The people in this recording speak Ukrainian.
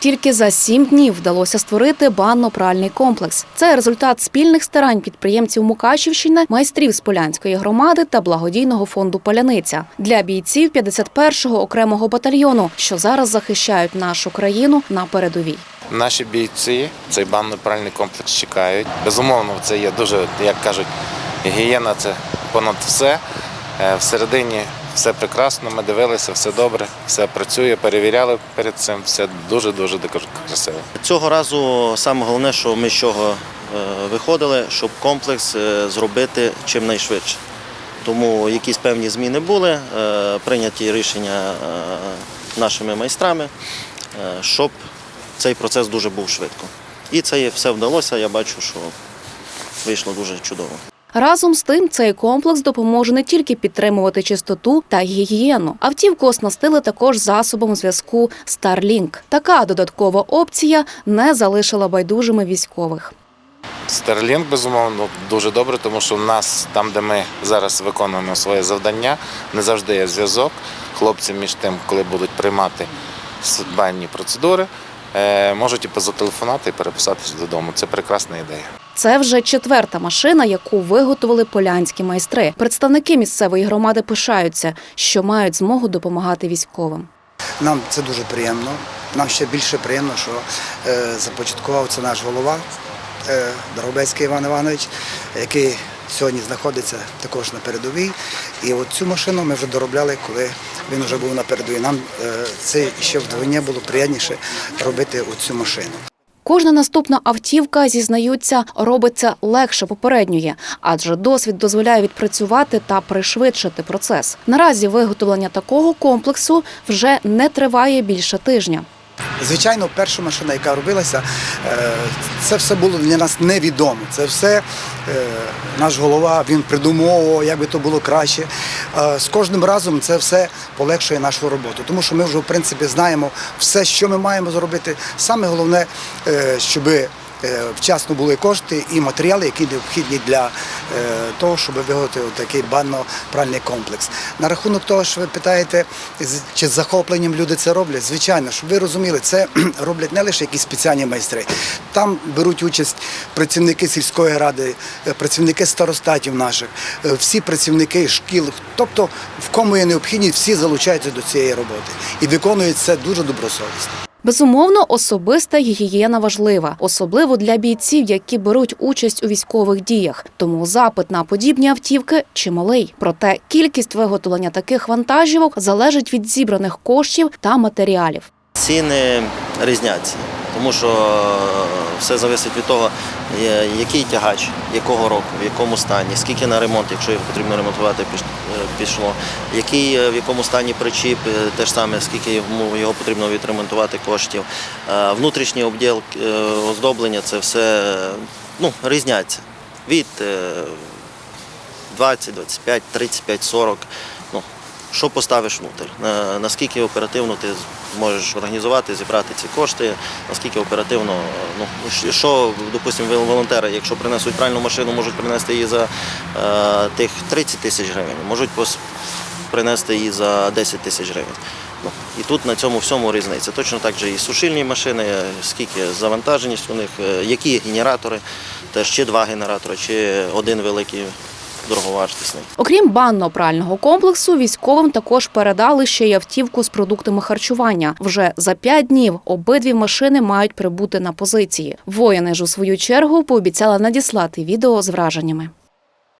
Тільки за сім днів вдалося створити банно-пральний комплекс. Це результат спільних старань підприємців Мукачівщини, майстрів з Полянської громади та благодійного фонду Поляниця для бійців 51-го окремого батальйону, що зараз захищають нашу країну на передовій. Наші бійці цей банно-пральний комплекс чекають. Безумовно, це є дуже, як кажуть, гігієна це понад все. Е, Всередині все прекрасно, ми дивилися, все добре, все працює, перевіряли перед цим, все дуже-дуже красиво. Цього разу саме головне, що ми з чого е, виходили, щоб комплекс е, зробити чимнайшвидше. Тому якісь певні зміни були, е, прийняті рішення нашими майстрами, щоб цей процес дуже був швидко. І це все вдалося. Я бачу, що вийшло дуже чудово. Разом з тим, цей комплекс допоможе не тільки підтримувати чистоту та гігієну. Автівку оснастили також засобом зв'язку Starlink. Така додаткова опція не залишила байдужими військових. Старлінг, безумовно, дуже добре, тому що в нас, там, де ми зараз виконуємо своє завдання, не завжди є зв'язок. Хлопці між тим, коли будуть приймати банні процедури, е, можуть і позателефонувати і переписатися додому. Це прекрасна ідея. Це вже четверта машина, яку виготовили полянські майстри. Представники місцевої громади пишаються, що мають змогу допомагати військовим. Нам це дуже приємно. Нам ще більше приємно, що е, започаткував це наш голова е, Доробецький Іван Іванович, який сьогодні знаходиться також на передовій. І от цю машину ми вже доробляли, коли він вже був на передовій. Нам е, це ще вдвоє було приємніше робити оцю машину. Кожна наступна автівка, зізнаються, робиться легше попередньої, адже досвід дозволяє відпрацювати та пришвидшити процес. Наразі виготовлення такого комплексу вже не триває більше тижня. Звичайно, перша машина, яка робилася, е, це все було для нас невідомо. Це все е, наш голова він придумовував, як би то було краще. Е, З кожним разом це все полегшує нашу роботу, тому що ми вже в принципі знаємо все, що ми маємо зробити. Саме головне, щоб вчасно були кошти і матеріали, які необхідні для е, того, щоб виготовити такий банно-пральний комплекс. На рахунок того, що ви питаєте, чи з захопленням люди це роблять, звичайно, щоб ви розуміли, це роблять не лише якісь спеціальні майстри. Там беруть участь працівники сільської ради, е, працівники старостатів наших, е, всі працівники шкіл. Тобто, в кому є необхідність, всі залучаються до цієї роботи і виконують це дуже добросовісно. Безумовно, особиста гігієна важлива, особливо для бійців, які беруть участь у військових діях. Тому запит на подібні автівки чималий. Проте кількість виготовлення таких вантажівок залежить від зібраних коштів та матеріалів. Ціни різняться, тому що е, все залежить від того, який тягач, якого року, в якому стані, скільки на ремонт, якщо його потрібно ремонтувати, е, пішло, який е, в якому стані причіп, те ж саме, скільки його потрібно відремонтувати коштів. Внутрішній обділ, оздоблення це все ну, різняться від е, 20, 25, 35, 40. Що поставиш внутрь, на- наскільки оперативно ти можеш організувати, зібрати ці кошти, наскільки оперативно, ну, що, допустимо, волонтери, якщо принесуть пральну машину, можуть принести її за е, тих 30 тисяч гривень, можуть принести її за 10 тисяч гривень. Ну, і тут на цьому всьому різниця. Точно так же і сушильні машини, е, скільки завантаженість у них, е, які генератори, теж чи два генератори, чи один великий дороговартісний. Окрім банно-прального комплексу, військовим також передали ще й автівку з продуктами харчування. Вже за п'ять днів обидві машини мають прибути на позиції. Воїни ж у свою чергу пообіцяли надіслати відео з враженнями.